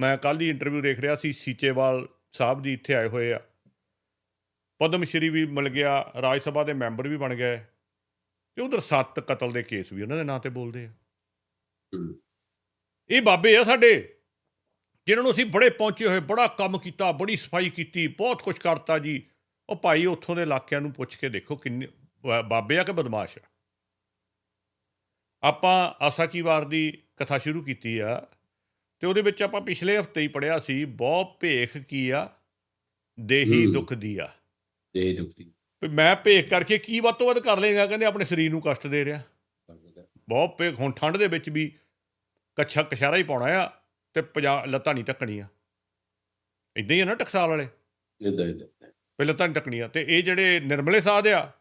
ਮੈਂ ਕੱਲ ਹੀ ਇੰਟਰਵਿਊ ਦੇਖ ਰਿਹਾ ਸੀ ਸੀਚੇਵਾਲ ਸਾਹਿਬ ਜੀ ਇੱਥੇ ਆਏ ਹੋਏ ਆ। ਪਦਮ ਸ਼੍ਰੀ ਵੀ ਮਿਲ ਗਿਆ ਰਾਜ ਸਭਾ ਦੇ ਮੈਂਬਰ ਵੀ ਬਣ ਗਏ। ਤੇ ਉਧਰ ਸੱਤ ਕਤਲ ਦੇ ਕੇਸ ਵੀ ਉਹਨਾਂ ਦੇ ਨਾਂ ਤੇ ਬੋਲਦੇ ਆ। ਇਹ ਬਾਬੇ ਆ ਸਾਡੇ ਜਿਨ੍ਹਾਂ ਨੂੰ ਅਸੀਂ ਬੜੇ ਪਹੁੰਚੇ ਹੋਏ ਬੜਾ ਕੰਮ ਕੀਤਾ ਬੜੀ ਸਫ਼ਾਈ ਕੀਤੀ ਬਹੁਤ ਕੁਝ ਕਰਤਾ ਜੀ। ਉਹ ਭਾਈ ਉੱਥੋਂ ਦੇ ਇਲਾਕਿਆਂ ਨੂੰ ਪੁੱਛ ਕੇ ਦੇਖੋ ਕਿੰਨੇ ਬਾਬੇ ਆ ਕਿ ਬਦਮਾਸ਼ ਆ? ਆਪਾਂ ਆਸਾ ਕੀ ਵਾਰ ਦੀ ਕਥਾ ਸ਼ੁਰੂ ਕੀਤੀ ਆ ਤੇ ਉਹਦੇ ਵਿੱਚ ਆਪਾਂ ਪਿਛਲੇ ਹਫ਼ਤੇ ਹੀ ਪੜਿਆ ਸੀ ਬਹੁਤ ਭੇਖ ਕੀ ਆ? ਦੇਹੀ। ਦੁੱਖ ਦੀ ਆ। ਦੇ। ਦੁਖਤੀ ਵੀ ਮੈਂ ਭੇਖ ਕਰਕੇ ਕੀ ਵੱਧ ਤੋਂ ਵੱਧ ਕਰ ਲੇਗਾ ਕਹਿੰਦੇ ਆਪਣੇ ਸਰੀਰ ਨੂੰ ਕਸ਼ਟ ਦੇ ਰਿਹਾ। ਬਹੁਤ ਭੇਖ ਹੁਣ ਠੰਡ ਦੇ ਵਿੱਚ ਵੀ ਕੱਛਾ ਕਸ਼ਾਰਾ ਹੀ ਪਾਉਣਾ ਆ ਤੇ ਪੰਜਾ ਲੱਤਾਂ ਨਹੀਂ ਟੱਕਣੀਆਂ ਇਦਾਂ ਹੀ ਆ ਨਾ ਟਕਸਾਲ ਵਾਲੇ? ਇਦਾਂ ਇਦਾਂ ਲੱਤਾਂ ਨਹੀਂ ਟੱਕਣੀਆਂ ਤੇ ਇਹ ਜਿਹੜੇ ਨਿਰਮਲੇ ਸਾਧ ਆ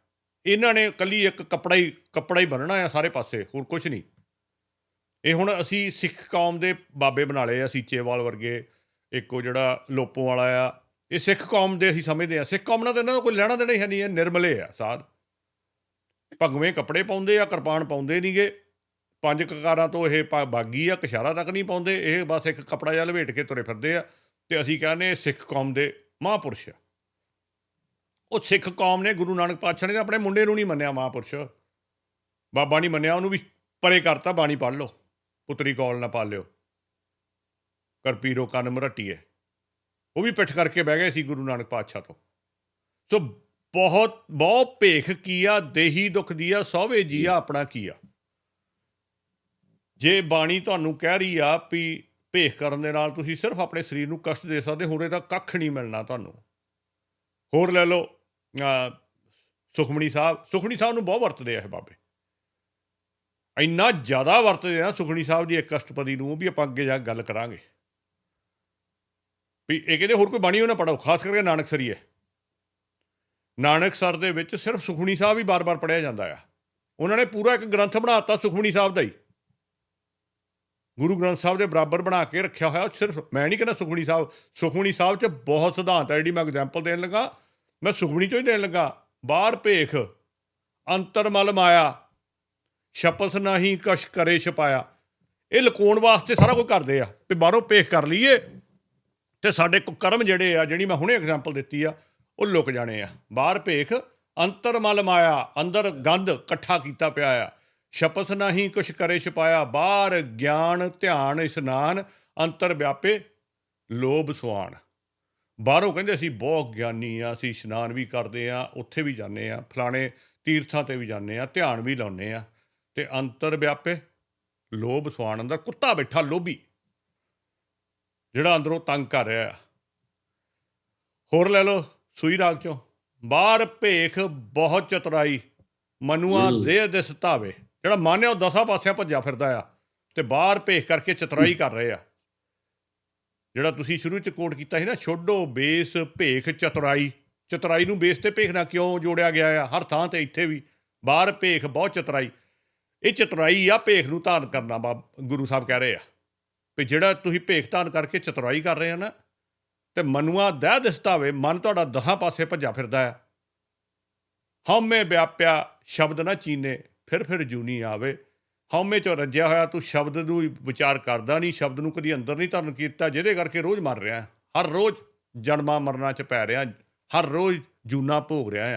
ਇਹਨਾਂ ਨੇ ਕੱਲੀ ਇੱਕ ਕੱਪੜਾ ਹੀ ਕੱਪੜਾ ਹੀ ਬੰਨਣਾ ਆ ਸਾਰੇ ਪਾਸੇ ਹੋਰ ਕੁਝ ਨਹੀਂ। ਇਹ ਹੁਣ ਅਸੀਂ ਸਿੱਖ ਕੌਮ ਦੇ ਬਾਬੇ ਬਣਾ ਲਏ ਆ ਸੀਚੇਵਾਲ ਵਰਗੇ, ਇੱਕ ਉਹ ਜਿਹੜਾ ਲੋਪੋ ਵਾਲਾ ਆ। ਇਹ ਸਿੱਖ ਕੌਮ ਦੇ ਅਸੀਂ ਸਮਝਦੇ ਆ। ਸਿੱਖ ਕੌਮ ਨਾਲ ਤਾਂ ਇਹਨਾਂ ਦਾ ਕੋਈ ਲੈਣਾ ਦੇਣਾ ਹੀ ਹੈ ਨਹੀਂ ਹੈ ਨਿਰਮਲੇ ਆ ਸਾਧ। ਭਗਵੇਂ ਕੱਪੜੇ ਪਾਉਂਦੇ ਆ, ਕਿਰਪਾਨ ਪਾਉਂਦੇ ਨਹੀਂਗੇ ਪੰਜ ਕਕਾਰਾਂ ਤੋਂ ਇਹ ਪਾ- ਬਾਗੀ ਆ ਕਸ਼ਾਰਾ ਤੱਕ ਨਹੀਂ ਪਾਉਂਦੇ। ਇਹ ਬਸ ਇੱਕ ਕੱਪੜਾ ਜਿਹਾ ਲਵੇਟ ਕੇ ਤੁਰੇ ਫਿਰਦੇ ਆ। ਤੇ ਅਸੀਂ ਕਹਿੰਦੇ ਇਹ ਸਿੱਖ ਕੌਮ ਦੇ ਮਹਾਂਪੁਰਸ਼। ਆ ਉਹ ਸਿੱਖ ਕੌਮ ਨੇ ਗੁਰੂ ਨਾਨਕ ਪਾਤਸ਼ਾਹ ਨੇ ਆਪਣੇ ਮੁੰਡੇ ਨੂੰ ਨਹੀਂ ਮੰਨਿਆ ਮਹਾਂਪੁਰਸ਼। ਬਾਬਾ ਨਹੀਂ ਮੰਨਿਆ, ਉਹਨੂੰ ਵੀ ਪਰੇ ਕਰਤਾ, ਬਾਣੀ ਪੜ੍ਹ ਲਓ। ਪੁੱਤਰੀ ਕੌਲ ਨਾ ਪਾਲਿਓ। ਕਰ ਪੀਰੋ ਕੰਨ ਮਰਟੀਏ ਉਹ ਵੀ ਪਿੱਠ ਕਰਕੇ ਬਹਿ ਗਏ ਸੀ ਗੁਰੂ ਨਾਨਕ ਪਾਤਸ਼ਾਹ ਤੋਂ। ਸੋ ਬਹੁਤ ਬਹੁਤ ਭੇਖ ਕੀਆ, ਦੇਹੀ ਦੁੱਖ ਦੀਆ ਸੋਵੇ ਜੀਆ ਆਪਣਾ ਕੀਆ। ਜੇ ਬਾਣੀ ਤੁਹਾਨੂੰ ਕਹਿ ਰਹੀ ਆ ਵੀ ਭੇਖ ਕਰਨ ਦੇ ਨਾਲ ਤੁਸੀਂ ਸਿਰਫ ਆਪਣੇ ਸਰੀਰ ਨੂੰ ਕਸ਼ਟ ਦੇ ਸਕਦੇ, ਹੋਰੇ ਤਾਂ ਕੱਖ ਨਹੀਂ ਮਿਲਣਾ ਤੁਹਾਨੂੰ। ਹੋਰ ਲੈ ਲਓ ਸੁਖਮਣੀ ਸਾਹਿਬ ਸੁਖਮਣੀ ਸਾਹਿਬ ਨੂੰ ਬਹੁਤ ਵਰਤਦੇ ਆ ਇਹ ਬਾਬੇ। ਇੰਨਾ ਜ਼ਿਆਦਾ ਵਰਤਦੇ ਆ ਸੁਖਮਣੀ ਸਾਹਿਬ ਦੀ ਇੱਕ ਅਸ਼ਟਪਦੀ ਨੂੰ ਵੀ ਆਪਾਂ ਅੱਗੇ ਜਾ ਕੇ ਗੱਲ ਕਰਾਂਗੇ। ਵੀ ਇਹ ਕਹਿੰਦੇ ਹੋਰ ਕੋਈ ਬਾਣੀ ਉਹ ਨਾ ਪੜੋ ਖਾਸ ਕਰਕੇ ਨਾਨਕ ਹੈ। ਨਾਨਕ ਸਰ ਦੇ ਵਿੱਚ ਸਿਰਫ ਸੁਖਮਣੀ ਸਾਹਿਬ ਹੀ ਬਾਰ-ਬਾਰ ਪੜਿਆ ਜਾਂਦਾ ਆ। ਉਹਨਾਂ ਨੇ ਪੂਰਾ ਇੱਕ ਗ੍ਰੰਥ ਬਣਾਤਾ ਸੁਖਮਣੀ ਸਾਹਿਬ ਦਾ ਹੀ। ਗੁਰੂ ਗ੍ਰੰਥ ਸਾਹਿਬ ਦੇ ਬਰਾਬਰ ਬਣਾ ਕੇ ਰੱਖਿਆ ਹੋਇਆ, ਸਿਰਫ ਮੈਂ ਨਹੀਂ ਕਹਿੰਦਾ ਸੁਖਮਣੀ ਸਾਹਿਬ ਸੁਖਮਣੀ ਸਾਹਿਬ 'ਚ ਬਹੁਤ ਸਿਧਾਂਤ ਹੈ ਜਿਹੜੀ ਮੈਂ ਐਗਜ਼ਾਮਪਲ ਦੇਣ ਲੱਗਾ, ਮੈਂ ਸੁਖਮਣੀ 'ਚੋਂ ਹੀ ਦੇਣ ਲੱਗਾ। ਬਾਹਰ ਭੇਖ, ਅੰਤਰ ਮਲ ਮਾਇਆ ਸ਼ਪਸ ਨਹੀਂ ਕਸ਼ ਕਰੇ ਛਪਾਇਆ। ਇਹ ਲਕੋਣ ਵਾਸਤੇ ਸਾਰਾ ਕੁਝ ਕਰਦੇ ਆ ਵੀ ਬਾਹਰੋਂ ਭੇਖ ਕਰ ਲਈਏ ਤੇ ਸਾਡੇ ਕੁ ਕਰਮ ਜਿਹੜੇ ਆ, ਜਿਹੜੀ ਮੈਂ ਹੁਣੇ ਐਗਜ਼ਾਮਪਲ ਦਿੱਤੀ ਆ, ਉਹ ਲੁਕ ਜਾਣੇ ਆ। ਬਾਹਰ ਭੇਖ, ਅੰਤਰ ਮਲ ਮਾਇਆ, ਅੰਦਰ ਗੰਧ ਇਕੱਠਾ ਕੀਤਾ ਪਿਆ ਆ। ਸ਼ਪਸ ਨਹੀਂ ਕੁਛ ਕਰੇ ਛਪਾਇਆ, ਬਾਹਰ ਗਿਆਨ, ਧਿਆਨ, ਇਸ਼ਨਾਨ, ਅੰਤਰ ਵਿਆਪੇ, ਲੋਭ ਸੁਆਣ। ਬਾਹਰੋਂ ਕਹਿੰਦੇ ਅਸੀਂ ਬਹੁਤ ਗਿਆਨੀ ਆ, ਅਸੀਂ ਇਸ਼ਨਾਨ ਵੀ ਕਰਦੇ ਆ, ਉੱਥੇ ਵੀ ਜਾਂਦੇ ਆ, ਫਲਾਣੇ ਤੀਰਥਾਂ ਤੇ ਵੀ ਜਾਂਦੇ ਆ, ਧਿਆਨ ਵੀ ਲਾਉਂਦੇ ਆ। ਤੇ ਅੰਤਰ ਵਿਆਪੇ ਲੋਭ ਸੁਆਣ ਅੰਦਰ ਕੁੱਤਾ ਬੈਠਾ ਲੋਭੀ ਜਿਹੜਾ ਅੰਦਰੋਂ ਤੰਗ ਕਰ ਰਿਹਾ ਆ। ਹੋਰ ਲੈ ਲਓ ਸੂਈ ਰਾਗ ਚੋਂ ਬਾਹਰ ਭੇਖ ਬਹੁਤ ਚਤੁਰਾਈ ਮਨੂਆ ਹੂੰ। ਦੇ ਦਿਸ ਧਾਵੇ ਜਿਹੜਾ ਮਨ ਹੈ ਉਹ ਦਸਾਂ ਪਾਸਿਆਂ ਭੱਜਾ ਫਿਰਦਾ ਆ ਤੇ ਬਾਹਰ ਭੇਖ ਕਰਕੇ ਚਤੁਰਾਈ ਕਰ ਰਹੇ ਆ। ਜਿਹੜਾ ਤੁਸੀਂ ਸ਼ੁਰੂ ਚ ਕੋਟ ਕੀਤਾ ਸੀ ਨਾ ਛੋਡੋ ਬੇਸ ਭੇਖ ਚਤੁਰਾਈ ਚਤੁਰਾਈ ਨੂੰ ਬੇਸ ਤੇ ਭੇਖ ਨਾਲ ਕਿਉਂ ਜੋੜਿਆ ਗਿਆ ਆ? ਹਰ ਥਾਂ ਤੇ ਇੱਥੇ ਵੀ ਬਾਹਰ ਭੇਖ ਬਹੁਤ ਚਤੁਰਾਈ। ਇਹ ਚਤੁਰਾਈ ਆ, ਭੇਖ ਨੂੰ ਧਾਰਨ ਕਰਨਾ ਬਾ, ਗੁਰੂ ਸਾਹਿਬ ਕਹਿ ਰਹੇ ਆ। ਵੀ ਜਿਹੜਾ ਤੁਸੀਂ ਭੇਖ ਧਾਰਨ ਕਰਕੇ ਚਤੁਰਾਈ ਕਰ ਰਹੇ ਆ ਨਾ, ਤੇ ਮਨੂਆ ਦਹਿ ਦਿਸਤਾਵੇ ਮਨ ਤੁਹਾਡਾ ਦਸਾਂ ਪਾਸੇ ਭੱਜਾ ਫਿਰਦਾ ਆ। ਹਉਮੈ ਵਿਆਪਿਆ ਸ਼ਬਦ ਨਾ ਚੀਨੇ, ਫਿਰ ਫਿਰ ਜੂਨੀ ਆਵੇ। ਹਉਮੈ ਚੋਂ ਰੱਜਿਆ ਹੋਇਆ ਤੂੰ ਸ਼ਬਦ ਨੂੰ ਵਿਚਾਰ ਕਰਦਾ ਨਹੀਂ ਸ਼ਬਦ ਨੂੰ ਕਦੀ ਅੰਦਰ ਨਹੀਂ ਧਰਨ ਕੀਤਾ, ਜਿਹਦੇ ਕਰਕੇ ਰੋਜ਼ ਮਰ ਰਿਹਾ। ਹਰ ਰੋਜ਼ ਜਨਮਾਂ ਮਰਨਾ ਚ ਪੈ ਰਿਹਾ, ਹਰ ਰੋਜ਼ ਜੂਨਾ ਭੋਗ ਰਿਹਾ ਆ।